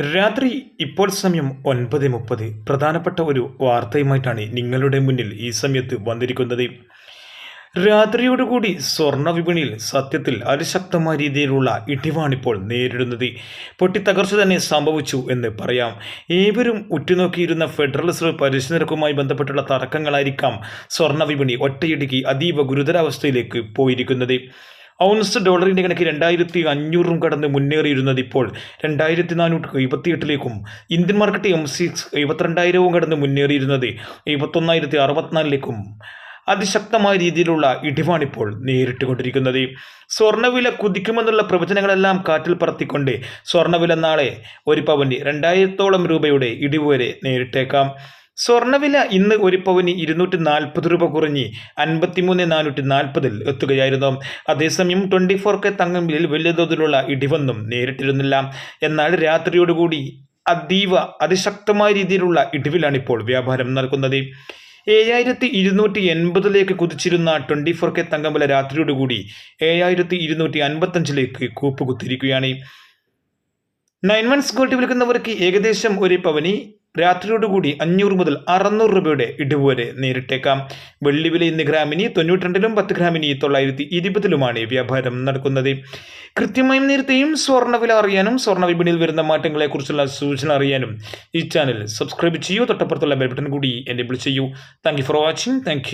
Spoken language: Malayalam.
രാത്രി ഇപ്പോൾ സമയം ഒൻപത് മുപ്പത്. പ്രധാനപ്പെട്ട ഒരു വാർത്തയുമായിട്ടാണ് നിങ്ങളുടെ മുന്നിൽ ഈ സമയത്ത് വന്നിരിക്കുന്നത്. രാത്രിയോടുകൂടി സ്വർണ വിപണിയിൽ സത്യത്തിൽ അതിശക്തമായ രീതിയിലുള്ള ഇടിവാണിപ്പോൾ നേരിടുന്നത്. പൊട്ടിത്തകർച്ച തന്നെ സംഭവിച്ചു എന്ന് പറയാം. ഏവരും ഉറ്റുനോക്കിയിരുന്ന ഫെഡറൽ റിസർവ് പലിശ നിരക്കുമായി ബന്ധപ്പെട്ടുള്ള തർക്കങ്ങളായിരിക്കാം സ്വർണ വിപണി ഒറ്റയിടിക്ക് അതീവ ഗുരുതരാവസ്ഥയിലേക്ക് പോയിരിക്കുന്നത്. ഔൺസ് ഡോളറിന്റെ കണക്ക് രണ്ടായിരത്തി അഞ്ഞൂറും കടന്ന് മുന്നേറിയിരുന്നത് ഇപ്പോൾ രണ്ടായിരത്തി നാനൂറ്റി എഴുപത്തിയെട്ടിലേക്കും. ഇന്ത്യൻ മാർക്കറ്റ് എം സിക്സ് എഴുപത്തിരണ്ടായിരവും കടന്ന് മുന്നേറിയിരുന്നത് എഴുപത്തൊന്നായിരത്തി അറുപത്തിനാലിലേക്കും അതിശക്തമായ രീതിയിലുള്ള ഇടിവാണിപ്പോൾ നേരിട്ടുകൊണ്ടിരിക്കുന്നത്. സ്വർണവില കുതിക്കുമെന്നുള്ള പ്രവചനങ്ങളെല്ലാം കാറ്റിൽ പറത്തിക്കൊണ്ട് സ്വർണവില നാളെ ഒരു പവന് രണ്ടായിരത്തോളം രൂപയുടെ ഇടിവ് വരെ നേരിട്ടേക്കാം. സ്വർണവില ഇന്ന് ഒരു പവന് ഇരുന്നൂറ്റി നാൽപ്പത് രൂപ കുറഞ്ഞ് അൻപത്തിമൂന്ന് നാനൂറ്റി നാൽപ്പതിൽ എത്തുകയായിരുന്നു. അതേസമയം ട്വന്റി ഫോർ കെ തങ്കമ്പിൽ വലിയ തോതിലുള്ള ഇടിവൊന്നും നേരിട്ടിരുന്നില്ല. എന്നാൽ രാത്രിയോടുകൂടി അതീവ അതിശക്തമായ രീതിയിലുള്ള ഇടിവിലാണ് ഇപ്പോൾ വ്യാപാരം നടക്കുന്നത്. ഏഴായിരത്തി ഇരുന്നൂറ്റി എൺപതിലേക്ക് കുതിച്ചിരുന്ന ട്വന്റി ഫോർ കെ തങ്കമ്പല രാത്രിയോടുകൂടി ഏഴായിരത്തി ഇരുന്നൂറ്റി അൻപത്തഞ്ചിലേക്ക് കൂപ്പുകുത്തിയിരിക്കുകയാണ്. നയൻ മന്ത്സ് ഗോൾഡ് വിൽക്കുന്നവർക്ക് ഏകദേശം ഒരു പവനി രാത്രിയോടുകൂടി അഞ്ഞൂറ് മുതൽ അറുന്നൂറ് രൂപയുടെ ഇടിവ് വരെ നേരിട്ടേക്കാം. വെള്ളി വില ഇന്ന് ഗ്രാമിന് തൊണ്ണൂറ്റിരണ്ടിലും പത്ത് ഗ്രാമിനി തൊള്ളായിരത്തി ഇരുപതിലുമാണ് വ്യാപാരം നടക്കുന്നത്. കൃത്യമായും നേരത്തെയും സ്വർണവില അറിയാനും സ്വർണ വിപണിയിൽ വരുന്ന മാറ്റങ്ങളെക്കുറിച്ചുള്ള സൂചന അറിയാനും ഈ ചാനൽ സബ്സ്ക്രൈബ് ചെയ്യൂ. തൊട്ടപ്പുറത്തുള്ള ബെൽ ബട്ടൺ കൂടി എനേബിൾ ചെയ്യൂ. Thank for watching. താങ്ക്